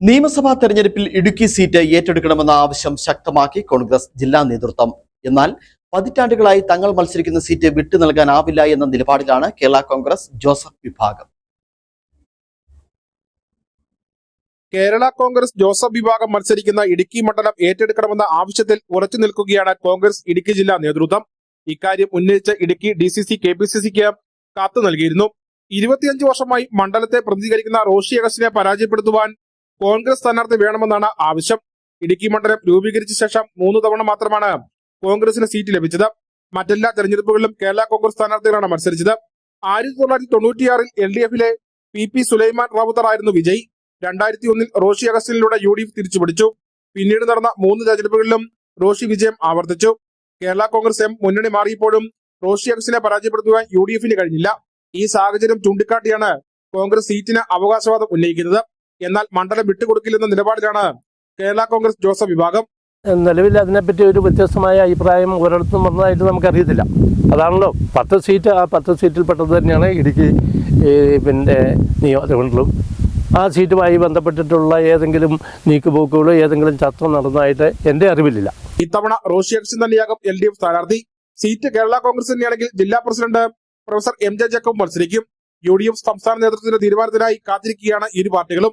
നിയമസഭാ തെരഞ്ഞെടുപ്പിൽ ഇടുക്കി സീറ്റ് ഏറ്റെടുക്കണമെന്ന ആവശ്യം ശക്തമാക്കി കോൺഗ്രസ് ജില്ലാ നേതൃത്വം. എന്നാൽ പതിറ്റാണ്ടുകളായി തങ്ങൾ മത്സരിക്കുന്ന സീറ്റ് വിട്ടു നൽകാനാവില്ല എന്ന നിലപാടിലാണ് കേരള കോൺഗ്രസ് ജോസഫ് വിഭാഗം. കേരള കോൺഗ്രസ് ജോസഫ് വിഭാഗം മത്സരിക്കുന്ന ഇടുക്കി മണ്ഡലം ഏറ്റെടുക്കണമെന്ന ആവശ്യത്തിൽ ഉറച്ചു നിൽക്കുകയാണ് കോൺഗ്രസ് ഇടുക്കി ജില്ലാ നേതൃത്വം. ഇക്കാര്യം ഉന്നയിച്ച Idukki D C C K P C സിക്ക് കത്ത് നൽകിയിരുന്നു. ഇരുപത്തിയഞ്ച് വർഷമായി മണ്ഡലത്തെ പ്രതികരിക്കുന്ന റോഷി അഗസ്റ്റിനെ പരാജയപ്പെടുത്തുവാൻ കോൺഗ്രസ് സ്ഥാനാർത്ഥി വേണമെന്നാണ് ആവശ്യം. ഇടുക്കി മണ്ഡലം രൂപീകരിച്ച ശേഷം മൂന്ന് തവണ മാത്രമാണ് കോൺഗ്രസിന് സീറ്റ് ലഭിച്ചത്. മറ്റെല്ലാ തെരഞ്ഞെടുപ്പുകളിലും കേരള കോൺഗ്രസ് സ്ഥാനാർത്ഥികളാണ് മത്സരിച്ചത്. ആയിരത്തി തൊള്ളായിരത്തി തൊണ്ണൂറ്റിയാറിൽ എൽ ഡി എഫിലെ പി പി സുലൈമാൻ റാവുത്തർ ആയിരുന്നു വിജയ്. രണ്ടായിരത്തി ഒന്നിൽ റോഷി അഗസ്റ്റിനിലൂടെ യു ഡി എഫ് തിരിച്ചുപിടിച്ചു. പിന്നീട് നടന്ന മൂന്ന് തെരഞ്ഞെടുപ്പുകളിലും റോഷി വിജയം ആവർത്തിച്ചു. കേരള കോൺഗ്രസ് എം മുന്നണി മാറിയപ്പോഴും റോഷി അഗസ്റ്റിനെ പരാജയപ്പെടുത്തുവാൻ യു ഡി എഫിന് കഴിഞ്ഞില്ല. ഈ സാഹചര്യം ചൂണ്ടിക്കാട്ടിയാണ് കോൺഗ്രസ് സീറ്റിന് അവകാശവാദം ഉന്നയിക്കുന്നത്. എന്നാൽ മണ്ഡലം വിട്ടുകൊടുക്കില്ലെന്ന നിലപാടിലാണ് കേരള കോൺഗ്രസ് ജോസഫ് വിഭാഗം. നിലവിൽ അതിനെപ്പറ്റി ഒരു വ്യത്യസ്തമായ അഭിപ്രായം ഒരിടത്തും വന്നതായിട്ട് നമുക്കറിയത്തില്ല. അതാണല്ലോ പത്ത് സീറ്റ് ആ പത്ത് സീറ്റിൽ പെട്ടത് തന്നെയാണ് ഇടുക്കി പിന്നെ നിയോജകമണ്ഡലം. ആ സീറ്റുമായി ബന്ധപ്പെട്ടിട്ടുള്ള ഏതെങ്കിലും നീക്കുപോക്കുകളോ ഏതെങ്കിലും ചർച്ച നടന്നതായിട്ട് എന്റെ അറിവിലില്ല. ഇത്തവണ റോഷി അക്ഷൻ തന്നെയാകും എൽ ഡി എഫ് സ്ഥാനാർത്ഥി. സീറ്റ് കേരള കോൺഗ്രസ് തന്നെയാണെങ്കിൽ ജില്ലാ president professor M J Jacob മത്സരിക്കും. യു ഡി എഫ് സംസ്ഥാന നേതൃത്വത്തിന്റെ തീരുമാനത്തിനായി കാത്തിരിക്കുകയാണ് ഇരു പാർട്ടികളും.